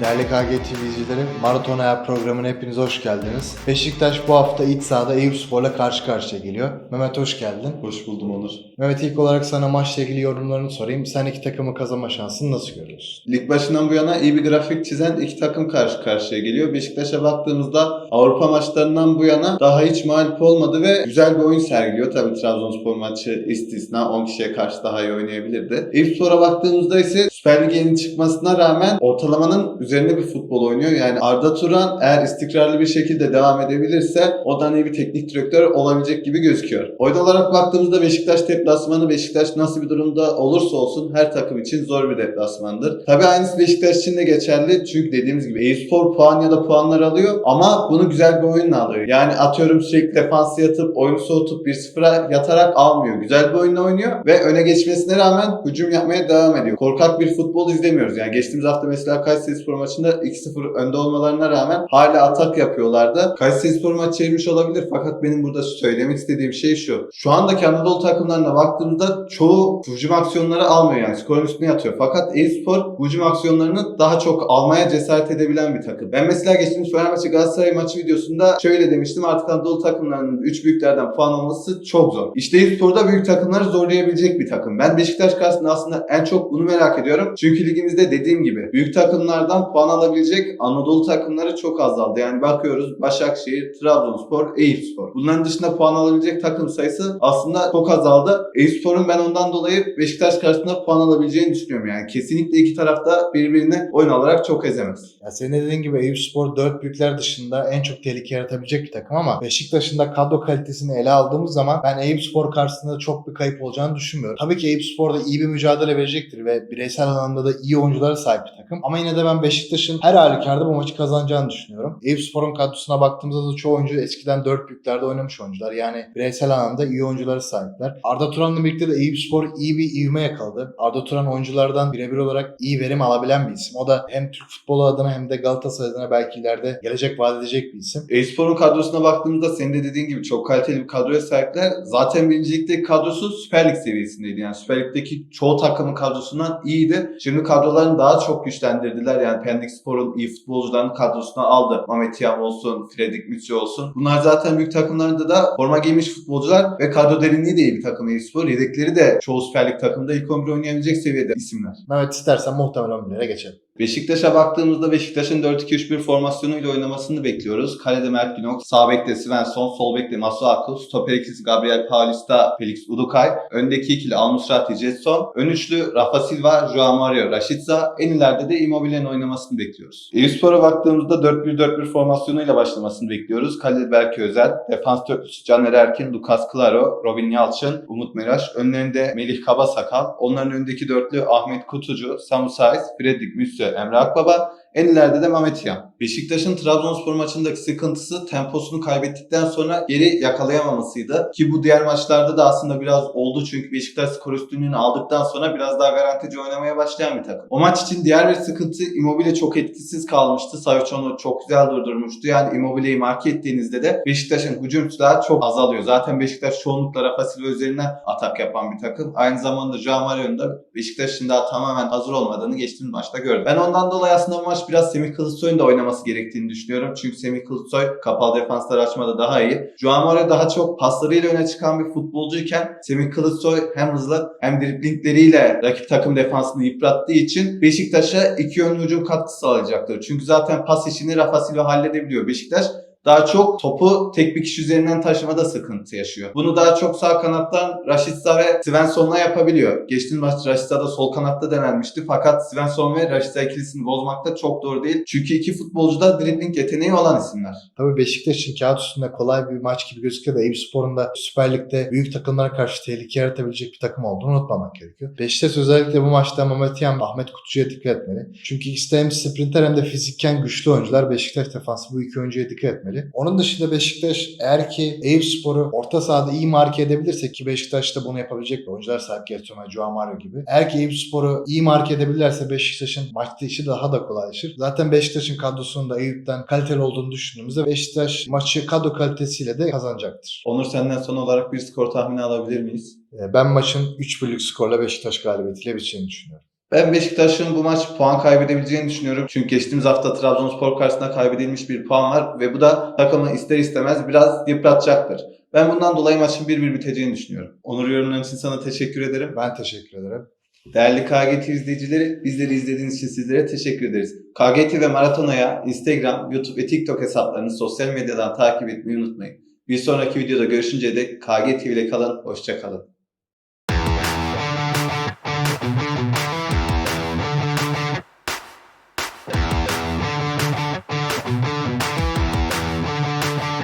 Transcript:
Değerli KG TV izleyicileri, Maraton Hayat programına hepiniz hoş geldiniz. Beşiktaş bu hafta iç sahada Eyüpspor'la karşı karşıya geliyor. Mehmet hoş geldin. Hoş buldum Onur. Mehmet ilk olarak sana maçla ilgili yorumlarını sorayım. Sen iki takımı kazanma şansını nasıl görüyorsun? Lig başından bu yana iyi bir grafik çizen iki takım karşı karşıya geliyor. Beşiktaş'a baktığımızda Avrupa maçlarından bu yana daha hiç mağlup olmadı ve güzel bir oyun sergiliyor. Tabii Trabzonspor maçı istisna 10 kişiye karşı daha iyi oynayabilirdi. Eyüpspor'a baktığımızda ise Süper Lig'e yeni çıkmasına rağmen ortalamanın üzerinde bir futbol oynuyor. Yani Arda Turan eğer istikrarlı bir şekilde devam edebilirse odan iyi bir teknik direktör olabilecek gibi gözüküyor. Oyun olarak baktığımızda Beşiktaş deplasmanı Beşiktaş nasıl bir durumda olursa olsun her takım için zor bir deplasmandır. Tabii aynısı Beşiktaş için de geçerli. Çünkü dediğimiz gibi Eyüpspor puan ya da puanlar alıyor ama bunu güzel bir oyunla alıyor. Yani atıyorum sürekli defansı yatıp oyunu soğutup 1-0'a yatarak almıyor. Güzel bir oyunla oynuyor ve öne geçmesine rağmen hücum yapmaya devam ediyor. Korkak bir futbol izlemiyoruz. Yani geçtiğimiz hafta mesela Kayserispor maçında 2-0 önde olmalarına rağmen hala atak yapıyorlardı. Kayserispor maç çevirmiş olabilir fakat benim burada söylemek istediğim şey şu. Şu andaki Anadolu takımlarına baktığımızda çoğu hücum aksiyonları almıyor yani skorun üstüne yatıyor. Fakat Eyüpspor hücum aksiyonlarını daha çok almaya cesaret edebilen bir takım. Ben mesela geçtiğimiz Fenerbahçe Galatasaray maçı videosunda şöyle demiştim artık Anadolu takımlarının 3 büyüklerden puan alması çok zor. İşte Eyüpspor'da büyük takımları zorlayabilecek bir takım. Ben Beşiktaş karşısında aslında en çok bunu merak ediyorum. Çünkü ligimizde dediğim gibi büyük takımlardan puan alabilecek Anadolu takımları çok azaldı. Yani bakıyoruz Başakşehir, Trabzonspor, Eyüpspor. Bunların dışında puan alabilecek takım sayısı aslında çok azaldı. Eyüpspor'un ben ondan dolayı Beşiktaş karşısında puan alabileceğini düşünüyorum. Yani kesinlikle iki tarafta birbirini oyun olarak çok ezemez. Ya senin de dediğin gibi Eyüpspor dört büyükler dışında en çok tehlike yaratabilecek bir takım ama Beşiktaş'ın da kadro kalitesini ele aldığımız zaman ben Eyüpspor karşısında çok bir kayıp olacağını düşünmüyorum. Tabii ki Eyüpspor da iyi bir mücadele verecektir ve bireysel anlamda da iyi oyunculara sahip bir takım. Ama yine de ben Beşiktaş'ın her halükarda bu maçı kazanacağını düşünüyorum. Eyüpspor'un kadrosuna baktığımızda da çoğu oyuncu eskiden dört büyüklerde oynamış oyuncular. Yani bireysel anlamda iyi oyunculara sahipler. Arda Turan'la birlikte de Eyüpspor iyi bir ivme yakaladı. Arda Turan oyunculardan birebir olarak iyi verim alabilen bir isim. O da hem Türk futbolu adına hem de Galatasaray adına belki ileride gelecek vaat edecek bir isim. Eyüpspor'un kadrosuna baktığımızda senin de dediğin gibi çok kaliteli bir kadroya sahipler. Zaten birincilikteki kadrosu Süper Lig seviyesindeydi. Yani Süper Lig'deki çoğu takımın kadrosundan iyiydi. Şimdi kadrolarını daha çok güçlendirdiler. Yani Pendik Spor'un iyi futbolcularını kadrosuna aldı. Mehmet Yam olsun, Fredrik Mütçü olsun. Bunlar zaten büyük takımlarında da forma giymiş futbolcular ve kadro derinliği de iyi bir takım Eyüpspor. Yedekleri de çoğu Süper Lig takımda ilk 11 oynayabilecek seviyede isimler. Mehmet istersen muhtemelen 11'lere geçelim. Beşiktaş'a baktığımızda Beşiktaş'ın 4-2-3-1 formasyonuyla oynamasını bekliyoruz. Kalede Mert Günok, sağ bekte Svensson, sol bekte Masuaku, stoper ikilisi Gabriel Paulista, Felix Udukay, öndeki ikili Almusrati Jetson, ön üçlü Rafa Silva, Joao Mario Rashica, en ileride de Immobile'nin oynamasını bekliyoruz. Eyüpspor'a baktığımızda 4-1-4-1 formasyonuyla başlamasını bekliyoruz. Kalede Berke Özel, defans dörtlüsü Caner Erkin, Lucas Claro, Robin Yalçın, Umut Meraş, önlerinde Melih Kabasakal, onların önündeki dörtlü Ahmet Kutucu, Samu Saiz, Fredrik Müsse, Emre Akbaba, en ileride de Mehmet Yan. Beşiktaş'ın Trabzonspor maçındaki sıkıntısı temposunu kaybettikten sonra geri yakalayamamasıydı. Ki bu diğer maçlarda da aslında biraz oldu çünkü Beşiktaş skor üstünlüğünü aldıktan sonra biraz daha garantici oynamaya başlayan bir takım. O maç için diğer bir sıkıntı Immobile çok etkisiz kalmıştı. Savic onu çok güzel durdurmuştu. Yani Immobile'yi mark ettiğinizde de Beşiktaş'ın hücum silahı çok azalıyor. Zaten Beşiktaş çoğunlukla Rafa Silva üzerinden atak yapan bir takım. Aynı zamanda Joao Mario'nun da Beşiktaş'ın daha tamamen hazır olmadığını geçtiğimiz maçta gördüm. Ben ondan dolayı aslında bu maç biraz Semih Kılıçsoy'un da oynaması gerektiğini düşünüyorum. Çünkü Semih Kılıçsoy kapalı defanslar açmada daha iyi. Joao Mario daha çok paslarıyla öne çıkan bir futbolcuyken Semih Kılıçsoy hem hızlı hem driblingleriyle rakip takım defansını yıprattığı için Beşiktaş'a iki yönlü hücum katkısı sağlayacaktır. Çünkü zaten pas işini Rafa Silva halledebiliyor. Beşiktaş daha çok topu tek bir kişi üzerinden taşımada sıkıntı yaşıyor. Bunu daha çok sağ kanattan Rashica ve Svensson'la yapabiliyor. Geçtiğimiz maç Rashica da sol kanatta denenmişti fakat Svensson ve Rashica ikilisini bozmak da çok doğru değil. Çünkü iki futbolcu da dribbling yeteneği olan isimler. Tabii Beşiktaş için kağıt üstünde kolay bir maç gibi gözüküyor da Eyüpspor'un da Süper Lig'de büyük takımlara karşı tehlike yaratabilecek bir takım olduğunu unutmamak gerekiyor. Beşiktaş özellikle bu maçta Mehmet Yan, Ahmet Kutucu'ya dikkat etmeli. Çünkü ikisi de hem sprinter hem de fizikken güçlü oyuncular. Beşiktaş defansı bu iki oyuncuya dikkat etmeli. Onun dışında Beşiktaş eğer ki Eyüpspor'u orta sahada iyi marke edebilirse ki Beşiktaş da bunu yapabilecek oyuncular sahip Gertrude Joao Mario gibi. Eğer ki Eyüpspor'u iyi marke edebilirlerse Beşiktaş'ın maçta işi daha da kolaylaşır. Zaten Beşiktaş'ın kadrosunun da Eyüp'ten kaliteli olduğunu düşündüğümüzde Beşiktaş maçı kadro kalitesiyle de kazanacaktır. Onur senden son olarak bir skor tahmini alabilir miyiz? Ee, Ben maçın 3 birlik skorla Beşiktaş galibiyetiyle biteceğini düşünüyorum. Ben Beşiktaş'ın bu maç puan kaybedebileceğini düşünüyorum. Çünkü geçtiğimiz hafta Trabzonspor karşısında kaybedilmiş bir puan var ve bu da takımı ister istemez biraz yıpratacaktır. Ben bundan dolayı maçın 1-1 biteceğini düşünüyorum. Onur yorumların için sana teşekkür ederim. Ben teşekkür ederim. Değerli KGT izleyicileri, bizleri izlediğiniz için sizlere teşekkür ederiz. KGT ve Maratona'ya Instagram, YouTube ve TikTok hesaplarını sosyal medyadan takip etmeyi unutmayın. Bir sonraki videoda görüşünceye dek KGT ile kalın, hoşça kalın.